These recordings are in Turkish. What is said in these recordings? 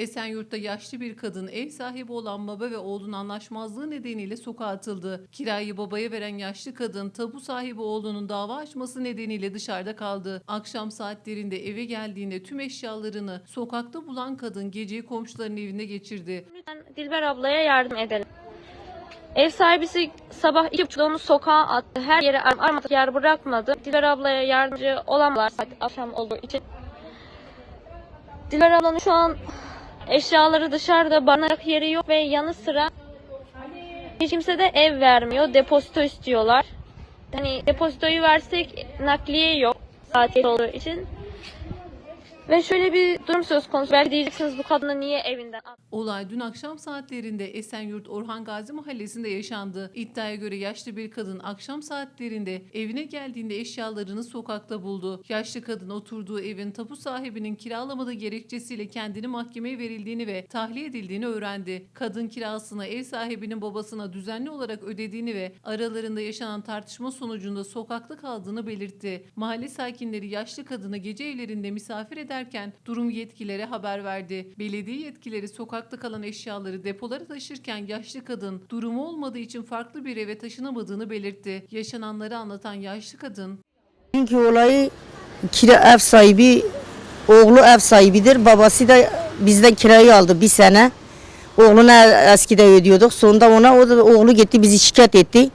Esenyurt'ta yaşlı bir kadın ev sahibi olan baba ve oğlunun anlaşmazlığı nedeniyle sokağa atıldı. Kirayı babaya veren yaşlı kadın tabu sahibi oğlunun dava açması nedeniyle dışarıda kaldı. Akşam saatlerinde eve geldiğinde tüm eşyalarını sokakta bulan kadın geceyi komşuların evinde geçirdi. Lütfen Dilber ablaya yardım edelim. Ev sahibisi sabah iki buçukta onu sokağa attı. Her yere ar- yer bırakmadı. Dilber ablaya yardımcı olamazlar saat akşam olduğu için. Dilber ablanın şu an eşyaları dışarıda barınacak yeri yok ve yanı sıra hiç kimse de ev vermiyor. Depozito istiyorlar. Hani depozitoyu versek nakliye yok saat olduğu için. Ve şöyle bir durum söz konusu. Belki diyeceksiniz bu kadını niye evinden? Olay dün akşam saatlerinde Esenyurt Orhan Gazi mahallesinde yaşandı. İddiaya göre yaşlı bir kadın akşam saatlerinde evine geldiğinde eşyalarını sokakta buldu. Yaşlı kadın oturduğu evin tapu sahibinin kiralamadığı gerekçesiyle kendini mahkemeye verildiğini ve tahliye edildiğini öğrendi. Kadın kirasını ev sahibinin babasına düzenli olarak ödediğini ve aralarında yaşanan tartışma sonucunda sokakta kaldığını belirtti. Mahalle sakinleri yaşlı kadını gece evlerinde misafir ederken durum yetkililere haber verdi. Belediye yetkileri sokakta kalan eşyaları depolara taşırken yaşlı kadın durumu olmadığı için farklı bir eve taşınamadığını belirtti. Yaşananları anlatan yaşlı kadın Çünkü olayı kira ev sahibi, oğlu ev sahibidir. Babası da bizden kirayı aldı bir sene. Oğluna eskide ödüyorduk. Sonunda ona o da, oğlu gitti bizi şikayet etti.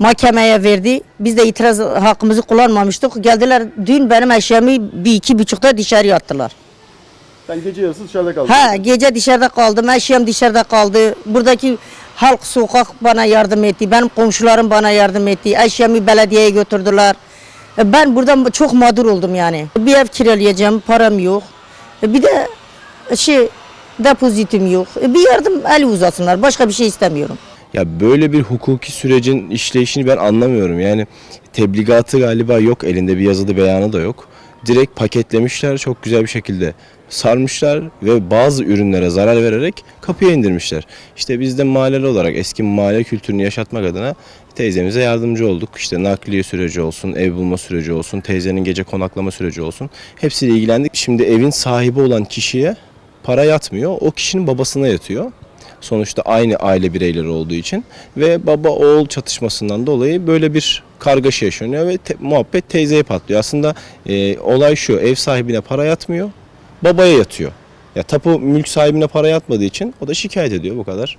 Mahkemeye verdi. Biz de itiraz hakkımızı kullanmamıştık. Geldiler dün benim eşyamı bir iki buçukta dışarıya attılar. Sen gece yarısı dışarıda kaldın. Ha gece dışarıda kaldım. Eşyam dışarıda kaldı. Buradaki halk sokak bana yardım etti. Benim komşularım bana yardım etti. Eşyamı belediyeye götürdüler. E, Ben burada çok mağdur oldum yani. Bir ev kiralayacağım, param yok. E, Bir de şey depozitim yok. E, Bir yardım el uzatsınlar. Başka bir şey istemiyorum. Ya böyle bir hukuki sürecin işleyişini ben anlamıyorum. Yani tebligatı galiba yok elinde bir yazılı beyanı da yok. Direkt paketlemişler çok güzel bir şekilde sarmışlar ve bazı ürünlere zarar vererek kapıya indirmişler. İşte biz de mahalleli olarak eski mahalle kültürünü yaşatmak adına teyzemize yardımcı olduk. İşte nakliye süreci olsun, ev bulma süreci olsun, teyzenin gece konaklama süreci olsun. Hepsiyle ilgilendik. Şimdi evin sahibi olan kişiye para yatmıyor. O kişinin babasına yatıyor. Sonuçta aynı aile bireyleri olduğu için ve baba oğul çatışmasından dolayı böyle bir kargaşa yaşanıyor ve te- muhabbet teyzeye patlıyor. Aslında e, olay şu ev sahibine para yatmıyor babaya yatıyor. Ya tapu mülk sahibine para yatmadığı için o da şikayet ediyor bu kadar.